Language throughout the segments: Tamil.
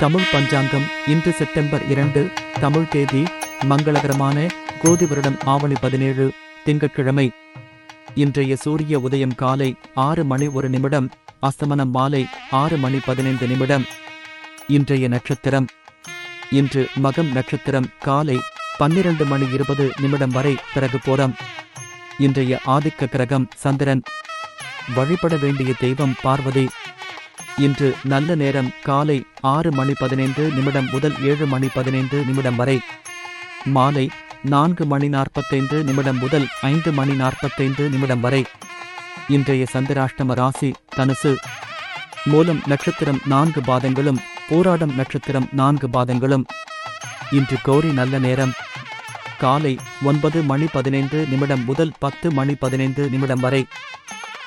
தமிழ் பஞ்சாங்கம் இன்று செப்டம்பர் இரண்டு தமிழ் தேதி மங்களகரமான கோதி வருடம் ஆவணி பதினேழு திங்கட்கிழமை. இன்றைய சூரிய உதயம் காலை ஆறு மணி ஒரு நிமிடம் அஸ்தமனம் மாலை ஆறு மணி பதினைந்து நிமிடம். இன்றைய நட்சத்திரம். இன்று மகம் நட்சத்திரம் காலை பன்னிரண்டு மணி இருபது நிமிடம் வரை பிறகு போரம் இன்றைய ஆதிக்க கிரகம் சந்திரன். வழிபட வேண்டிய தெய்வம் பார்வதி. இன்று நல்ல நேரம் காலை ஆறு மணி பதினைந்து நிமிடம் முதல் ஏழு மணி பதினைந்து நிமிடம் வரை. மாலை நான்கு மணி நாற்பத்தைந்து நிமிடம் முதல் ஐந்து மணி நாற்பத்தைந்து நிமிடம் வரை. இன்றைய சந்திராஷ்டம ராசி தனுசு. மூலம் நட்சத்திரம் நான்கு பாதங்களும் போராடம் நட்சத்திரம் நான்கு பாதங்களும். இன்று கோரி நல்ல நேரம். காலை ஒன்பது மணி பதினைந்து நிமிடம் முதல் பத்து மணி பதினைந்து நிமிடம் வரை.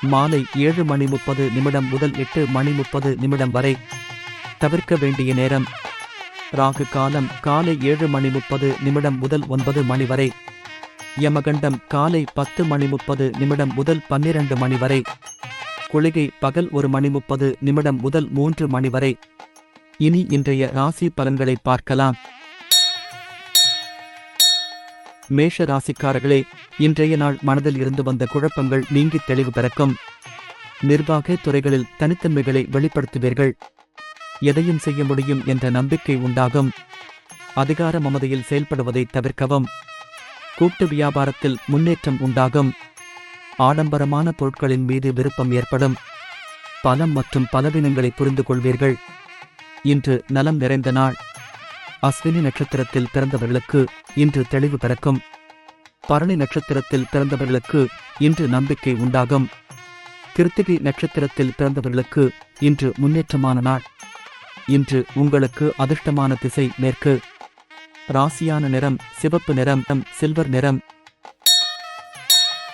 மாலை ஏழு மணி முப்பது நிமிடம் முதல் எட்டு மணி முப்பது நிமிடம் வரை. தவிர்க்க வேண்டிய நேரம். ராகு காலம் காலை ஏழு மணி முப்பது நிமிடம் முதல் ஒன்பது மணி வரை. யமகண்டம் காலை பத்து மணி முப்பது நிமிடம் முதல் பன்னிரண்டு மணி வரை. குளிகை பகல் ஒரு மணி முப்பது நிமிடம் முதல் மூன்று மணி வரை. இனி இன்றைய ராசி பலன்களை பார்க்கலாம். மேஷ ராசிக்காரர்களே இன்றைய நாள் மனதில் இருந்து வந்த குழப்பங்கள் நீங்கி தெளிவு பிறக்கும். நிர்வாக துறைகளில் தனித்தன்மைகளை வெளிப்படுத்துவீர்கள். எதையும் செய்ய முடியும் என்ற நம்பிக்கை உண்டாகும். அதிகார மமதையில் செயல்படுவதை தவிர்க்கவும். கூட்டு வியாபாரத்தில் முன்னேற்றம் உண்டாகும். ஆடம்பரமான பொருட்களின் மீது விருப்பம் ஏற்படும். பலம் மற்றும் பலவீனங்களை புரிந்து கொள்வீர்கள் இன்று நலம் நிறைந்த நாள். அஸ்வினி நட்சத்திரத்தில் பிறந்தவர்களுக்கு இன்று தெளிவு பிறக்கும். பரணி நட்சத்திரத்தில் பிறந்தவர்களுக்கு இன்று நம்பிக்கை உண்டாகும். கிருத்திகை நட்சத்திரத்தில் பிறந்தவர்களுக்கு இன்று முன்னேற்றமான நாள். இன்று உங்களுக்கு அதிர்ஷ்டமான திசை மேற்கு. ராசியான நிறம் சிவப்பு நிறம் சில்வர் நிறம்